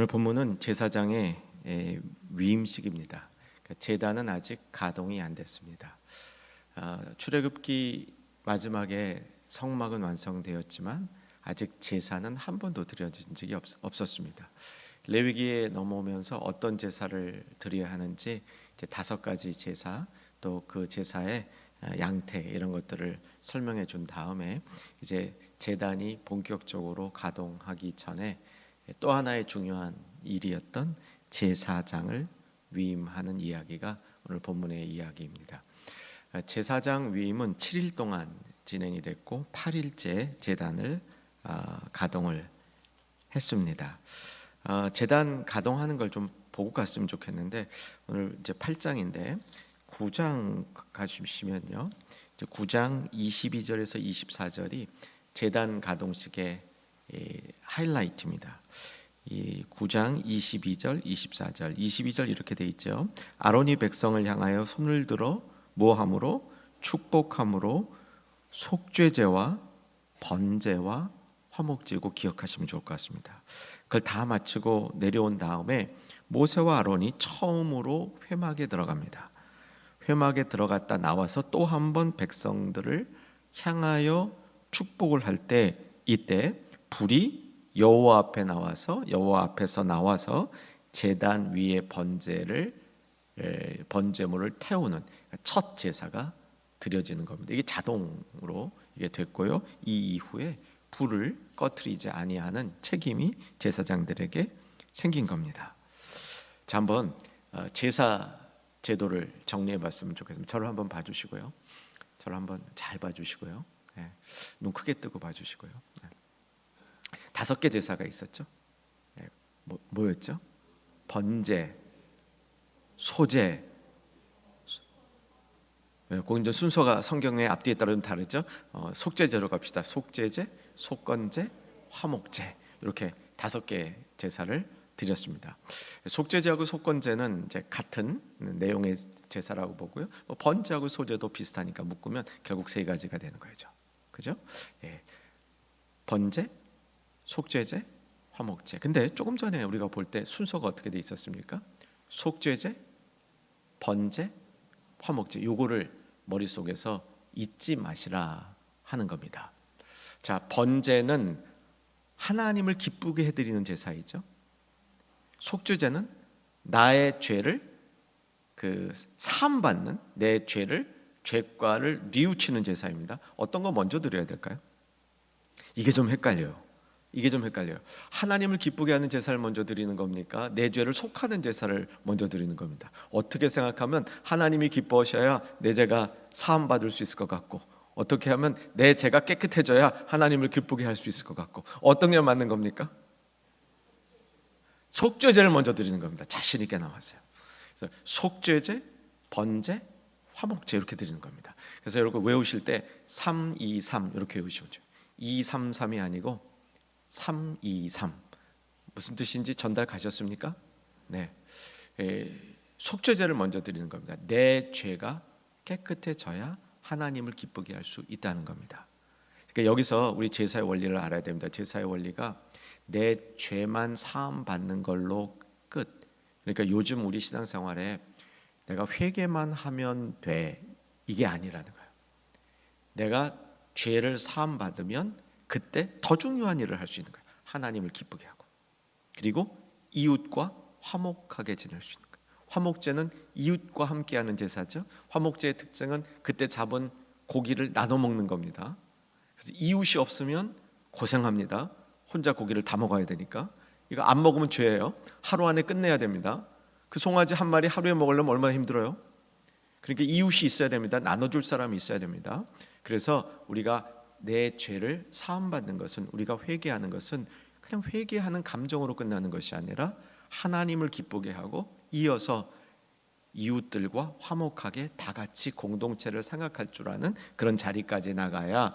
오늘 본문은 제사장의 에, 위임식입니다. 그러니까 제단은 아직 가동이 안 됐습니다. 아, 출애굽기 마지막에 성막은 완성되었지만 아직 제사는 한 번도 드려진 적이 없, 없었습니다. 레위기에 넘어오면서 어떤 제사를 드려야 하는지 다섯 가지 제사 또 그 제사의 아, 양태 이런 것들을 설명해 준 다음에 이제 제단이 본격적으로 가동하기 전에 또 하나의 중요한 일이었던 제사장을 위임하는 이야기가 오늘 본문의 이야기입니다. 아, 제사장 위임은 7일 동안 진행이 됐고 8일째 제단을 아, 가동을 했습니다. 아, 제단 가동하는 걸 좀 보고 갔으면 좋겠는데 오늘 이제 8장인데 9장 가주시면요. 이제 9장 22절에서 24절이 제단 가동식의 이 하이라이트입니다. 이 9장 22절, 24절, 22절 이렇게 돼 있죠. 아론이 백성을 향하여 손을 들어 모함으로 축복함으로 속죄제와 번제와 화목제고 기억하시면 좋을 것 같습니다. 그걸 다 마치고 내려온 다음에 모세와 아론이 처음으로 회막에 들어갑니다. 회막에 들어갔다 나와서 또 한 번 백성들을 향하여 축복을 할 때 이때 불이 여호와 앞에 나와서 여호와 앞에서 나와서 제단 위에 번제를 에, 번제물을 태우는 첫 제사가 드려지는 겁니다. 이게 자동으로 이게 됐고요. 이 이후에 불을 꺼트리지 아니하는 책임이 제사장들에게 생긴 겁니다. 자 한번 어, 제사 제도를 정리해 봤으면 좋겠습니다. 저를 한번 봐주시고요. 저를 한번 잘 봐주시고요. 네. 눈 크게 뜨고 봐주시고요. 네. 다섯 개 제사가 있었죠. 네. 뭐, 뭐였죠? 번제, 소제. 네, 거기 순서가 성경의 앞뒤에 따라 좀 다르죠. 어, 속제제로 갑시다. 속제제, 속건제, 화목제 이렇게 다섯 개 제사를 드렸습니다. 속죄제하고 속건제는 이제 같은 내용의 제사라고 보고요. 뭐 번제하고 소제도 비슷하니까 묶으면 결국 세 가지가 되는 거죠. 그죠? 예. 번제, 속죄제, 화목제. 근데 조금 전에 우리가 볼 때 순서가 어떻게 돼 있었습니까? 속죄제, 번제, 화목제. 요거를 머릿속에서 잊지 마시라 하는 겁니다. 자, 번제는 하나님을 기쁘게 해 드리는 제사이죠. 속죄제는 나의 죄를 그 사함 받는 내 죄를 죄과를 뉘우치는 제사입니다. 어떤 거 먼저 드려야 될까요? 이게 좀 헷갈려요. 이게 좀 헷갈려요. 하나님을 기쁘게 하는 제사를 먼저 드리는 겁니까? 내 죄를 속하는 제사를 먼저 드리는 겁니다. 어떻게 생각하면 하나님이 기뻐하셔야 내 죄가 사함 받을 수 있을 것 같고 어떻게 하면 내 죄가 깨끗해져야 하나님을 기쁘게 할 수 있을 것 같고 어떤 게 맞는 겁니까? 속죄제를 먼저 드리는 겁니다. 자신 있게 나와서요. 그래서 속죄제, 번제, 화목제 이렇게 드리는 겁니다. 그래서 여러분 외우실 때 3, 2, 3 이렇게 외우시죠. 2, 3, 3이 아니고 3, 2, 3 무슨 뜻인지 전달 가셨습니까? 네, 에, 속죄제를 먼저 드리는 겁니다. 내 죄가 깨끗해져야 하나님을 기쁘게 할 수 있다는 겁니다. 그러니까 여기서 우리 제사의 원리를 알아야 됩니다. 제사의 원리가 내 죄만 사함 받는 걸로 끝. 그러니까 요즘 우리 신앙생활에 내가 회개만 하면 돼 이게 아니라는 거예요. 내가 죄를 사함 받으면 그때 더 중요한 일을 할 수 있는 거예요. 하나님을 기쁘게 하고 그리고 이웃과 화목하게 지낼 수 있는 거예요. 화목제는 이웃과 함께하는 제사죠. 화목제의 특징은 그때 잡은 고기를 나눠 먹는 겁니다. 그래서 이웃이 없으면 고생합니다. 혼자 고기를 다 먹어야 되니까 이거 안 먹으면 죄예요. 하루 안에 끝내야 됩니다. 그 송아지 한 마리 하루에 먹으려면 얼마나 힘들어요? 그러니까 이웃이 있어야 됩니다. 나눠줄 사람이 있어야 됩니다. 그래서 우리가 내 죄를 사함 받는 것은 우리가 회개하는 것은 그냥 회개하는 감정으로 끝나는 것이 아니라 하나님을 기쁘게 하고 이어서 이웃들과 화목하게 다 같이 공동체를 생각할 줄 아는 그런 자리까지 나가야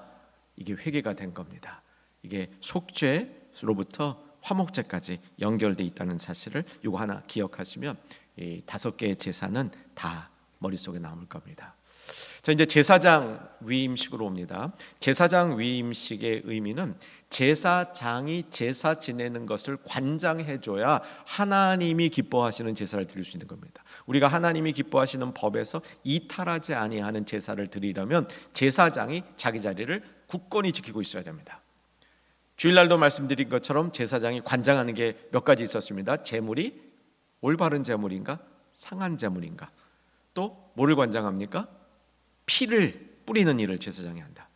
이게 회개가 된 겁니다. 이게 속죄로부터 화목제까지 연결돼 있다는 사실을 이거 하나 기억하시면 이 다섯 개의 제사는 다 머릿속에 남을 겁니다. 자 이제 제사장 위임식으로 옵니다. 제사장 위임식의 의미는 제사장이 제사 지내는 것을 관장해 줘야 하나님이 기뻐하시는 제사를 드릴 수 있는 겁니다. 우리가 하나님이 기뻐하시는 법에서 이탈하지 아니하는 제사를 드리려면 제사장이 자기 자리를 굳건히 지키고 있어야 됩니다. 주일날도 말씀드린 것처럼 제사장이 관장하는 게 몇 가지 있었습니다. 제물이 올바른 제물인가 상한 제물인가 또 뭐를 관장합니까? 피를 뿌리는 일을 제사장이 한다.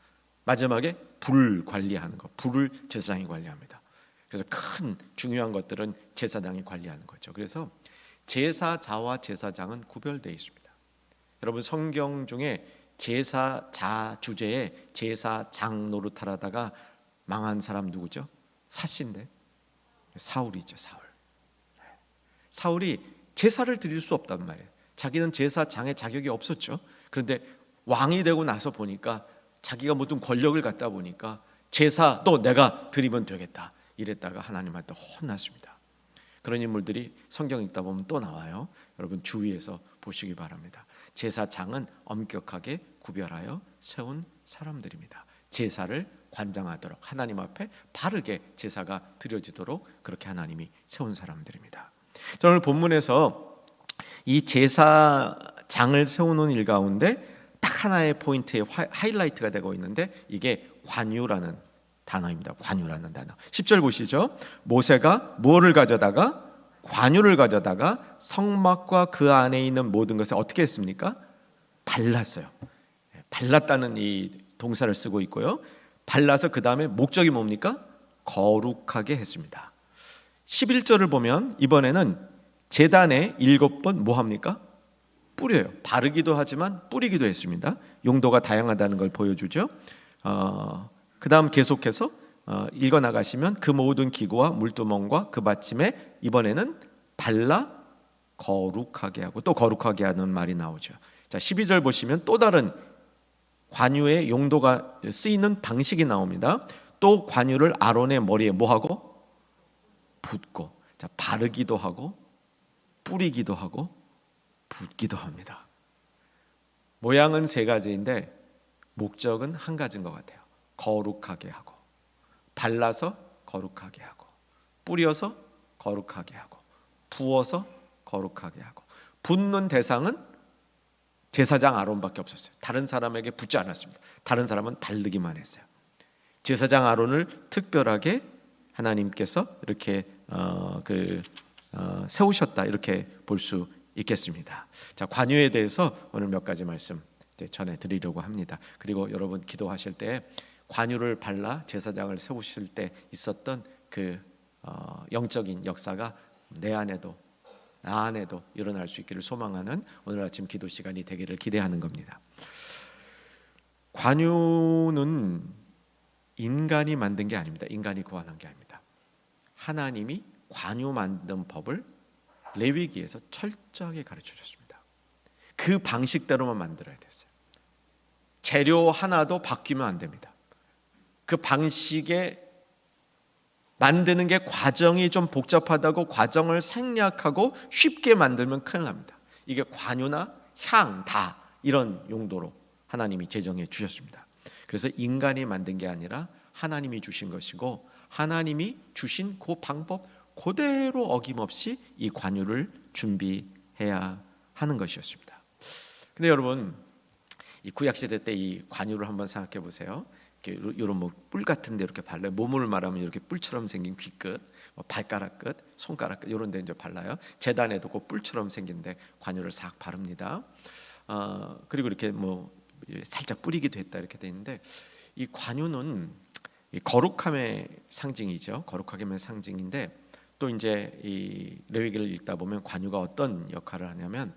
마지막에 불 관리하는 것, 불을 제사장이 관리합니다. 그래서 큰 중요한 것들은 제사장이 관리하는 거죠. 그래서 제사자와 제사장은 구별되어 있습니다. 여러분 성경 중에 제사자 주제에 제사장 노릇하다가 망한 사람 누구죠? 사신데 사울이죠, 사울. 사울이 제사를 드릴 수 없단 말이에요. 자기는 제사장의 자격이 없었죠. 그런데 왕이 되고 나서 보니까 자기가 모든 권력을 갖다 보니까 제사도 내가 드리면 되겠다. 이랬다가 하나님한테 혼났습니다. 그런 인물들이 성경 읽다 보면 또 나와요. 여러분 주위에서 보시기 바랍니다. 제사장은 엄격하게 구별하여 세운 사람들입니다. 제사를 관장하도록 하나님 앞에 바르게 제사가 드려지도록 그렇게 하나님이 세운 사람들입니다. 오늘 본문에서 이 제사장을 세우는 일 가운데 딱 하나의 포인트에 하이라이트가 되고 있는데 이게 관유라는 단어입니다. 관유라는 단어. 10절 보시죠. 모세가 무엇을 가져다가 관유를 가져다가 성막과 그 안에 있는 모든 것을 어떻게 했습니까? 발랐어요. 발랐다는 이 동사를 쓰고 있고요. 발라서 그 다음에 목적이 뭡니까? 거룩하게 했습니다. 11절을 보면 이번에는 재단에 일곱 번 뭐 합니까? 뿌려요. 바르기도 하지만 뿌리기도 했습니다. 용도가 다양하다는 걸 보여주죠. 어, 그 다음 계속해서 어, 읽어 나가시면 그 모든 기구와 물두멍과 그 받침에 이번에는 발라 거룩하게 하고 또 거룩하게 하는 말이 나오죠. 자, 12절 보시면 또 다른 관유의 용도가 쓰이는 방식이 나옵니다. 또 관유를 아론의 머리에 뭐 하고 붓고 자, 바르기도 하고 뿌리기도 하고 붓기도 합니다. 모양은 세 가지인데 목적은 한 가지인 것 같아요. 거룩하게 하고 발라서 거룩하게 하고 뿌려서 거룩하게 하고 부어서 거룩하게 하고 붓는 대상은 제사장 아론밖에 없었어요. 다른 사람에게 붓지 않았습니다. 다른 사람은 바르기만 했어요. 제사장 아론을 특별하게 하나님께서 이렇게 어, 그 어, 세우셨다 이렇게 볼 수 있겠습니다. 자 관유에 대해서 오늘 몇 가지 말씀 전해 드리려고 합니다. 그리고 여러분 기도하실 때 관유를 발라 제사장을 세우실 때 있었던 그 어, 영적인 역사가 내 안에도 나 안에도 일어날 수 있기를 소망하는 오늘 아침 기도 시간이 되기를 기대하는 겁니다. 관유는 인간이 만든 게 아닙니다. 인간이 고안한 게 아닙니다. 하나님이 관유 만든 법을 레위기에서 철저하게 가르쳐 줬습니다. 그 방식대로만 만들어야 됐어요. 재료 하나도 바뀌면 안 됩니다. 그 방식에 만드는 게 과정이 좀 복잡하다고 과정을 생략하고 쉽게 만들면 큰일 납니다. 이게 관유나 향, 다 이런 용도로 하나님이 제정해 주셨습니다. 그래서 인간이 만든 게 아니라 하나님이 주신 것이고 하나님이 주신 그 방법 그대로 어김없이 이 관유를 준비해야 하는 것이었습니다. 근데 여러분 이 구약 시대 때 이 관유를 한번 생각해 보세요. 이런 뭐 뿔 같은데 이렇게 발라요. 몸을 말하면 이렇게 뿔처럼 생긴 귀끝, 뭐 발가락 끝, 손가락 끝 이런 데 이제 발라요. 재단에도 그 뿔처럼 생긴데 관유를 싹 바릅니다. 어, 그리고 이렇게 뭐 살짝 뿌리기도 했다 이렇게 돼 있는데 이 관유는 이 거룩함의 상징이죠. 거룩함의 상징인데 또 이제 이 레위기를 읽다 보면 관유가 어떤 역할을 하냐면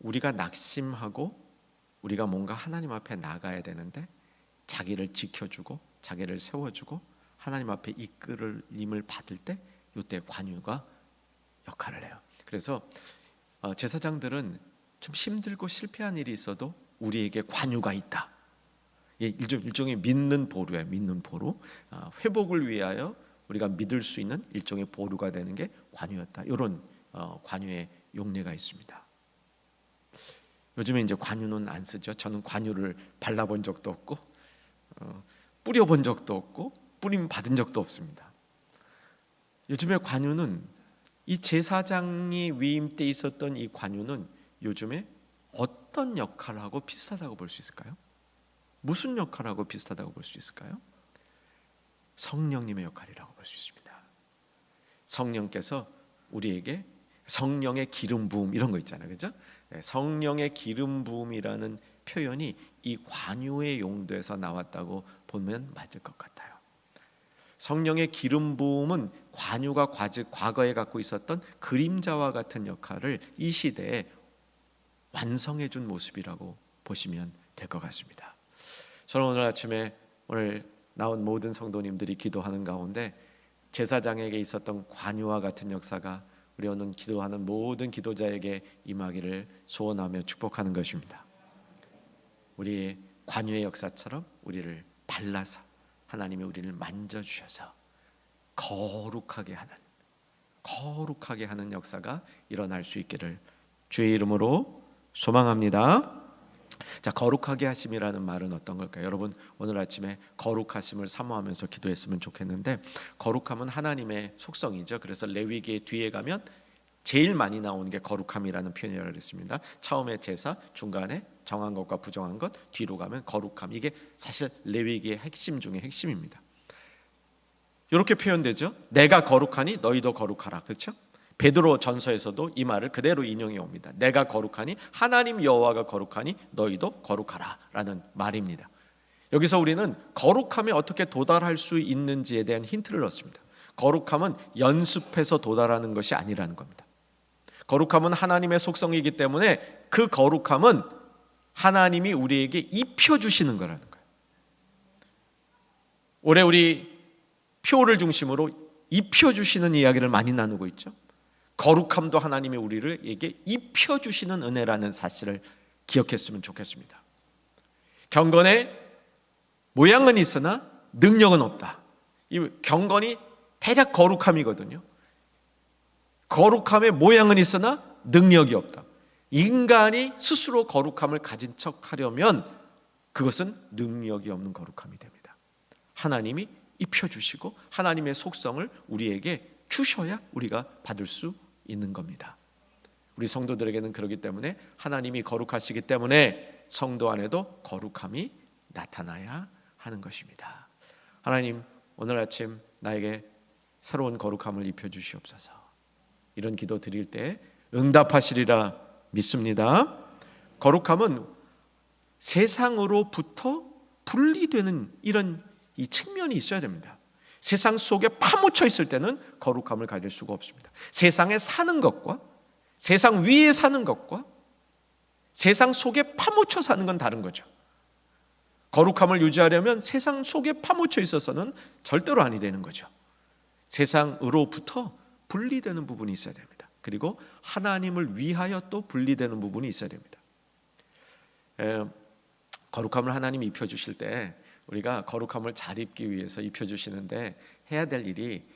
우리가 낙심하고 우리가 뭔가 하나님 앞에 나가야 되는데 자기를 지켜주고 자기를 세워주고 하나님 앞에 이끌림을 받을 때 이때 관유가 역할을 해요. 그래서 어, 제사장들은 좀 힘들고 실패한 일이 있어도 우리에게 관유가 있다. 일종, 일종의 믿는 보루야, 믿는 보루. 어, 회복을 위하여 우리가 믿을 수 있는 일종의 보루가 되는 게 관유였다. 이런 어, 관유의 용례가 있습니다. 요즘에 이제 관유는 안 쓰죠. 저는 관유를 발라본 적도 없고 어, 뿌려본 적도 없고 뿌림 받은 적도 없습니다. 요즘에 관유는 이 제사장이 위임 때 있었던 이 관유는 요즘에 어떤 역할하고 비슷하다고 볼 수 있을까요? 무슨 역할하고 비슷하다고 볼 수 있을까요? 성령님의 역할이라고 볼 수 있습니다. 성령께서 우리에게 성령의 기름 부음 이런 거 있잖아요. 그죠? 네, 성령의 기름 부음이라는 표현이 이 관유의 용도에서 나왔다고 보면 맞을 것 같아요. 성령의 기름 부음은 관유가 과거에 갖고 있었던 그림자와 같은 역할을 이 시대에 완성해 준 모습이라고 보시면 될 것 같습니다. 저는 오늘 아침에 오늘 나온 모든 성도님들이 기도하는 가운데 제사장에게 있었던 관유와 같은 역사가 우리 오늘 기도하는 모든 기도자에게 임하기를 소원하며 축복하는 것입니다. 우리 관유의 역사처럼 우리를 발라서 하나님이 우리를 만져 주셔서 거룩하게 하는 거룩하게 하는 역사가 일어날 수 있기를 주의 이름으로 소망합니다. 자, 거룩하게 하심이라는 말은 어떤 걸까요? 여러분 오늘 아침에 거룩하심을 사모하면서 기도했으면 좋겠는데 거룩함은 하나님의 속성이죠. 그래서 레위기의 뒤에 가면 제일 많이 나오는 게 거룩함이라는 표현이라고 했습니다. 처음에 제사, 중간에 정한 것과 부정한 것, 뒤로 가면 거룩함. 이게 사실 레위기의 핵심 중의 핵심입니다. 이렇게 표현되죠. 내가 거룩하니 너희도 거룩하라. 그렇죠? 베드로 전서에서도 이 말을 그대로 인용해 옵니다. 내가 거룩하니 하나님 여호와가 거룩하니 너희도 거룩하라라는 말입니다. 여기서 우리는 거룩함에 어떻게 도달할 수 있는지에 대한 힌트를 얻습니다. 거룩함은 연습해서 도달하는 것이 아니라는 겁니다. 거룩함은 하나님의 속성이기 때문에 그 거룩함은 하나님이 우리에게 입혀 주시는 거라는 거예요. 올해 우리 표를 중심으로 입혀 주시는 이야기를 많이 나누고 있죠. 거룩함도 하나님이 우리를 에게 입혀 주시는 은혜라는 사실을 기억했으면 좋겠습니다. 경건의 모양은 있으나 능력은 없다. 이 경건이 대략 거룩함이거든요. 거룩함의 모양은 있으나 능력이 없다. 인간이 스스로 거룩함을 가진 척 하려면 그것은 능력이 없는 거룩함이 됩니다. 하나님이 입혀주시고 하나님의 속성을 우리에게 주셔야 우리가 받을 수 있는 겁니다. 우리 성도들에게는 그러기 때문에 하나님이 거룩하시기 때문에 성도 안에도 거룩함이 나타나야 하는 것입니다. 하나님 오늘 아침 나에게 새로운 거룩함을 입혀 주시옵소서. 이런 기도 드릴 때 응답하시리라 믿습니다. 거룩함은 세상으로부터 분리되는 이런 이 측면이 있어야 됩니다. 세상 속에 파묻혀 있을 때는 거룩함을 가질 수가 없습니다. 세상에 사는 것과 세상 위에 사는 것과 세상 속에 파묻혀 사는 건 다른 거죠. 거룩함을 유지하려면 세상 속에 파묻혀 있어서는 절대로 아니 되는 거죠. 세상으로부터 분리되는 부분이 있어야 됩니다. 그리고 하나님을 위하여 또 분리되는 부분이 있어야 됩니다. 에, 거룩함을 하나님이 입혀 주실 때 우리가 거룩함을 잘 입기 위해서 입혀 주시는데 해야 될 일이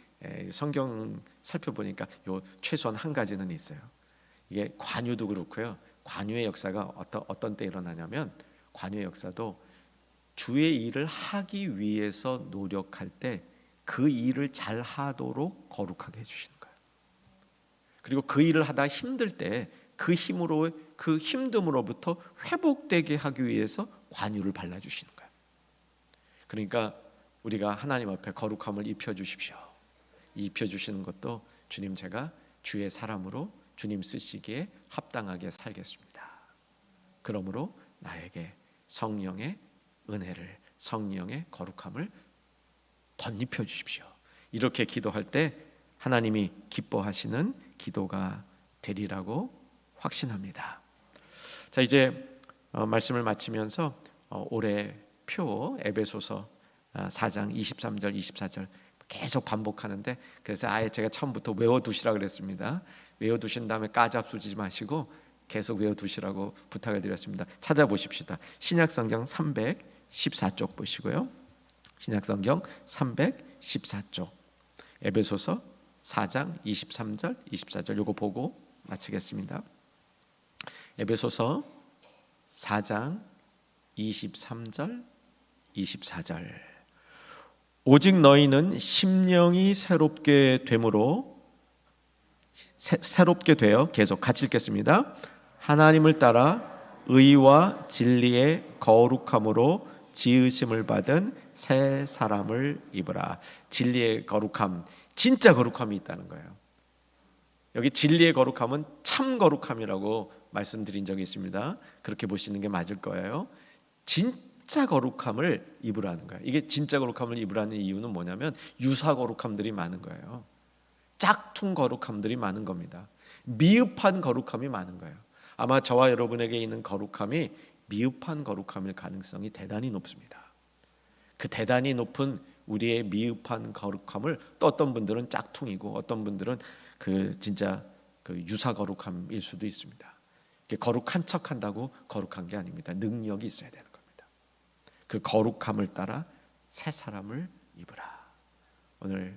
성경 살펴보니까 요 최소한 한 가지는 있어요. 이게 관유도 그렇고요. 관유의 역사가 어떤 어떤 때 일어나냐면 관유의 역사도 주의 일을 하기 위해서 노력할 때 그 일을 잘 하도록 거룩하게 해 주시는 거예요. 그리고 그 일을 하다 힘들 때 그 힘으로 그 힘듦으로부터 회복되게 하기 위해서 관유를 발라 주시는 거예요. 그러니까 우리가 하나님 앞에 거룩함을 입혀 주십시오. 입혀 주시는 것도 주님 제가 주의 사람으로 주님 쓰시기에 합당하게 살겠습니다. 그러므로 나에게 성령의 은혜를 성령의 거룩함을 덧입혀 주십시오. 이렇게 기도할 때 하나님이 기뻐하시는 기도가 되리라고 확신합니다. 자 이제 어, 말씀을 마치면서 어, 올해 표 에베소서 4장 23절 24절 계속 반복하는데 그래서 아예 제가 처음부터 외워 두시라 그랬습니다. 외워 두신 다음에 까잡수지 마시고 계속 외워 두시라고 부탁을 드렸습니다. 찾아보십시다. 신약 성경 314쪽 보시고요. 신약 성경 314쪽. 에베소서 4장 23절 24절 요거 보고 마치겠습니다. 에베소서 4장 23절 24절 오직 너희는 심령이 새롭게 되므로 새, 새롭게 되어 계속 같이 읽겠습니다. 하나님을 따라 의와 진리의 거룩함으로 지으심을 받은 새 사람을 입으라. 진리의 거룩함, 진짜 거룩함이 있다는 거예요. 여기 진리의 거룩함은 참 거룩함이라고 말씀드린 적이 있습니다. 그렇게 보시는 게 맞을 거예요. 진 짜 거룩함을 입으라는 거예요. 이게 진짜 거룩함을 입으라는 이유는 뭐냐면 유사 거룩함들이 많은 거예요. 짝퉁 거룩함들이 많은 겁니다. 미흡한 거룩함이 많은 거예요. 아마 저와 여러분에게 있는 거룩함이 미흡한 거룩함일 가능성이 대단히 높습니다. 그 대단히 높은 우리의 미흡한 거룩함을 또 어떤 분들은 짝퉁이고 어떤 분들은 그 진짜 그 유사 거룩함일 수도 있습니다. 거룩한 척한다고 거룩한 게 아닙니다. 능력이 있어야 되는. 그 거룩함을 따라 새 사람을 입으라. 오늘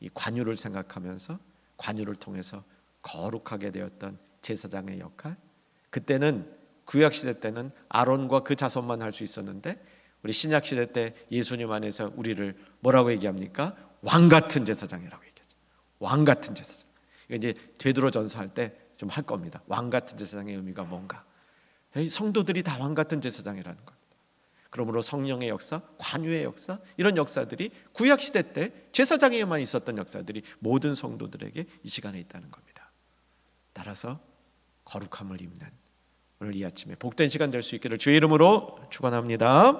이 관유를 생각하면서 관유를 통해서 거룩하게 되었던 제사장의 역할. 그때는 구약 시대 때는 아론과 그 자손만 할 수 있었는데 우리 신약 시대 때 예수님 안에서 우리를 뭐라고 얘기합니까? 왕 같은 제사장이라고 얘기하죠. 왕 같은 제사장. 이제 되돌아 전서 할 때 좀 할 겁니다. 왕 같은 제사장의 의미가 뭔가? 성도들이 다 왕 같은 제사장이라는 겁니다. 그러므로 성령의 역사, 관유의 역사 이런 역사들이 구약 시대 때 제사장에만 있었던 역사들이 모든 성도들에게 이 시간에 있다는 겁니다. 따라서 거룩함을 입는 오늘 이 아침에 복된 시간 될 수 있기를 주의 이름으로 축원합니다.